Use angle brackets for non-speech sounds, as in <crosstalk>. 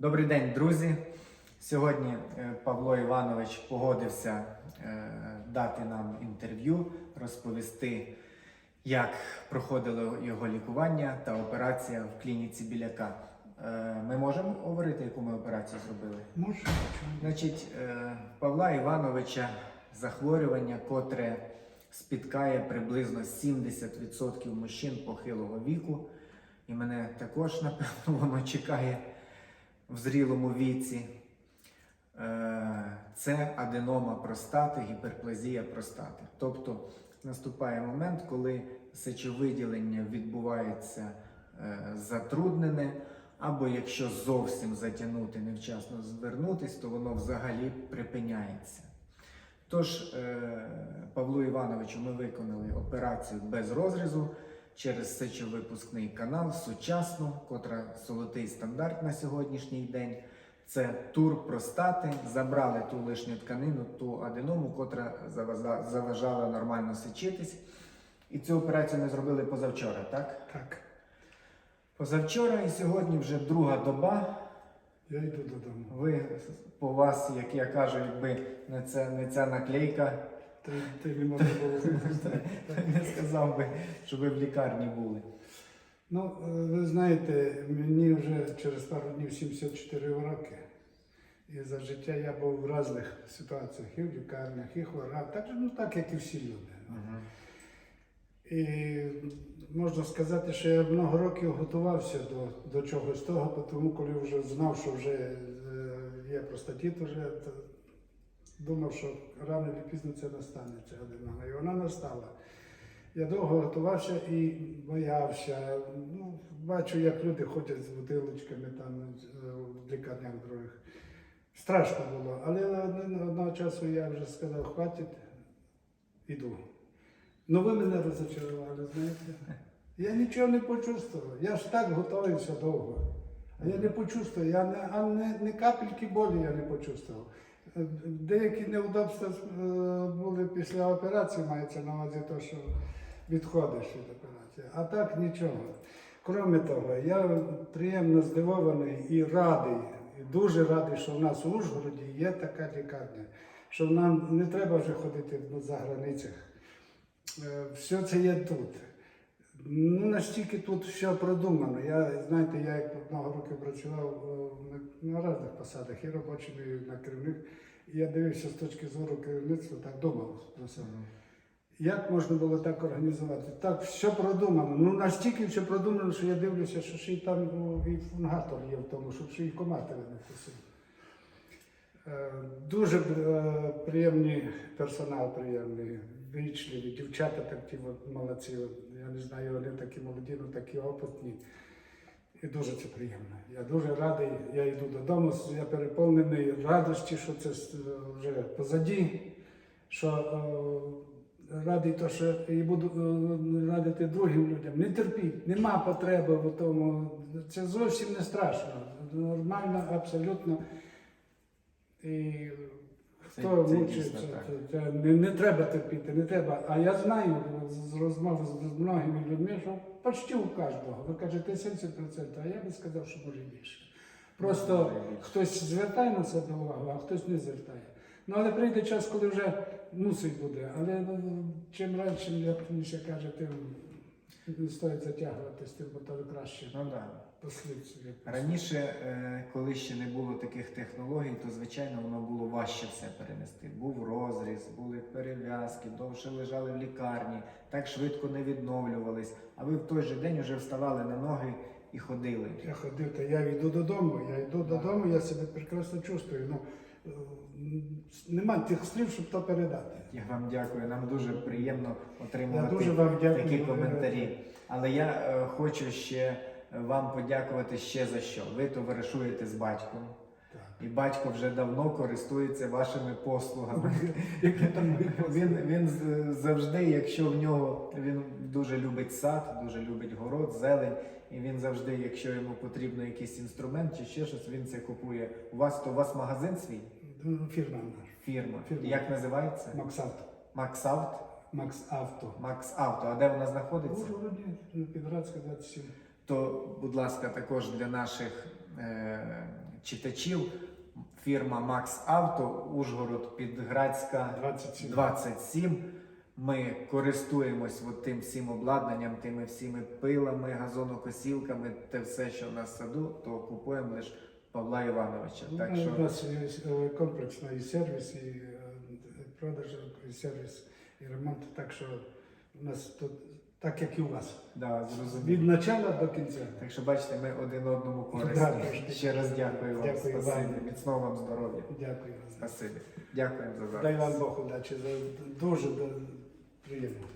Добрий день, друзі. Сьогодні е, Павло Іванович погодився е, дати нам інтерв'ю, розповісти, як проходило його лікування та операція в клініці Біляка. Е, Ми можемо говорити, яку ми операцію зробили? Може, Значить, Павла Івановича захворювання, котре спіткає приблизно 70% мужчин похилого віку, і мене також, напевно, воно чекає в зрілому віці. Е, Це аденома простати, гіперплазія простати. Тобто наступає момент, коли сечовиділення відбувається е, затруднене, або якщо зовсім затягнути, невчасно звернутись, то воно взагалі припиняється. Тож, е, Павлу Івановичу ми виконали операцію без розрізу через сечовипускний канал сучасно, котра золотий стандарт на сьогоднішній день. Це тур простати, забрали ту лишню тканину, ту аденому, котра заважала нормально сечитись. І цю операцію ми зробили позавчора, так? так. Позавчора і сьогодні вже друга доба. Я йду додому. Ви по вас, як я кажу, якби не ця, не ця наклейка, Ти, ти не можеш було <laughs> не сказав би, що ви в лікарні були. Ну, е, ви знаєте, мені вже через пару днів 74 роки. І за життя я був в різних ситуаціях, і в лікарнях, і хворав, так, ну, так як і всі люди. І можна сказати, що я много років готувався до, до чогось того, тому коли вже знав, що вже е, є простатіт, вже, то думав, що рано чи пізно це настане, ця одинога. І вона настала. Я довго готувався і боявся. Ну, бачу, як люди ходять з бутилочками там е, в лікарнях других. Страшно було. Але одного часу я вже сказав, хватить, іду. Ну ви мене розочарували, знаєте. Я нічого не почувствував. Я ж так готувався довго. А я не почувствував, я не, а не, не капельки болі я не почувствував. Деякі неудобства е, були після операції, мається на увазі те, що відходиш від операції. А так нічого. Крім того, я приємно здивований і радий, і дуже радий, що в нас у Ужгороді є така лікарня, що нам не треба вже ходити за границях. Е, Все це є тут. Ну, настільки тут все продумано. Я, знаєте, я як много років працював е, на, на різних посадах, і робочим, і на керівник. І я дивився з точки зору керівництва, так думав про це. Як можна було так організувати? Так, все продумано. Ну настільки все продумано, що я дивлюся, що ще й там ну, і фунгатор є в тому, щоб ще й коматори не вкусили. Е, Дуже е, приємний персонал, приємний, вічливі, дівчата такі молодці. Я не знаю, вони такі молоді, ну такі опитні. І дуже це приємно. Я дуже радий, я йду додому, я переповнений радості, що це вже позаді, що е, радий то, що і буду е, радити другим людям. Не терпіть, нема потреби в тому. Це зовсім не страшно. Нормально, абсолютно. І хто це мучиться, дійсно так. це- це не, не треба терпіти, не треба. А я знаю з розмов з многими людьми, що почти у кожного. Ви кажете 70%, а я би сказав, що може більше. Просто Може хтось звертає на себе увагу, а хтось не звертає. Ну але прийде час, коли вже мусить буде. Але ну, чим раніше, як мені ще каже, тим не стоїть затягуватись, тим бо то краще Ну да. Послідстві. Раніше, е, коли ще не було таких технологій, то звичайно воно було важче все перенести. Був розріз, були перев'язки, довше лежали в лікарні, так швидко не відновлювались. А ви в той же день вже вставали на ноги і ходили. Я ходив, та я йду додому, я йду додому, я себе прекрасно чувствую. Ну, е, нема тих слів, щоб то передати. Я вам дякую. Нам дуже приємно отримувати Я дуже вам дякую. такі коментарі. Але я е, хочу ще вам подякувати ще за що. Ви товаришуєте з батьком. І батько вже давно користується вашими послугами. Він, <laughs> він завжди, якщо в нього він дуже любить сад, дуже любить город, зелень, і він завжди, якщо йому потрібно якийсь інструмент чи ще щось, він це купує. У вас то у вас магазин свій? Фірма наша. Фірма. Фірма. Як називається? Максавто. Максавт? Макс Авто. Макс Авто. А де вона знаходиться? Ну, Підградська 27. То, будь ласка, також для наших е, читачів. Фірма Макс Авто, Ужгород, Підградська 27. 27. Ми користуємось от тим всім обладнанням, тими всіми пилами, газонокосілками, те все, що в нас в саду, то купуємо лише Павла Івановича. Ну, Так У нас є е, комплексно і сервіс, і е, продаж, і сервіс, і ремонт. Так що у нас тут так, як і у вас. да, Від начала до кінця. Так що бачите, ми один одному Да, корисні. трошки. Ще раз дякую вам. Дякую вам. Міцного вам здоров'я. Дякую. Спасибі. Дякую за Дай вам Бог удачі. дуже приємно.